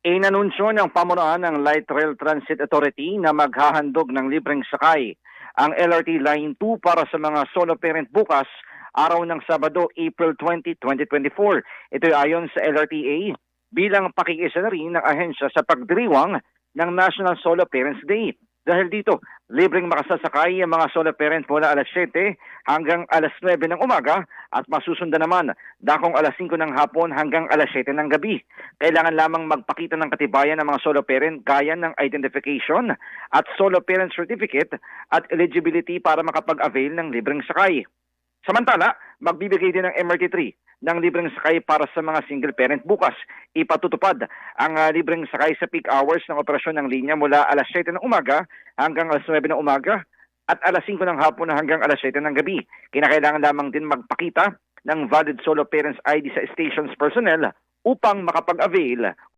Inanunsyo ng pamunuan ng Light Rail Transit Authority na maghahandog ng libreng sakay ang LRT Line 2 para sa mga solo parent bukas araw ng Sabado, April 20, 2024. Ito ay ayon sa LRTA bilang pakikisa na rin ng ahensya sa pagdiriwang ng National Solo Parents Day. Dahil dito, libreng makasasakay ang mga solo parent mula alas 7 hanggang alas 9 ng umaga at masusundan naman dakong alas 5 ng hapon hanggang alas 7 ng gabi. Kailangan lamang magpakita ng katibayan ng mga solo parent gaya ng identification at solo parent certificate at eligibility para makapag-avail ng libreng sakay. Samantala, magbibigay din ng MRT3 ng libreng sakay para sa mga single parent bukas. Ipatutupad ang ah, libreng sakay sa peak hours ng operasyon ng linya mula alas 7 ng umaga hanggang alas 9 ng umaga at alas 5 ng hapon hanggang alas 7 ng gabi. Kinakailangan lamang din magpakita ng valid solo parents ID sa stations personnel upang makapag-avail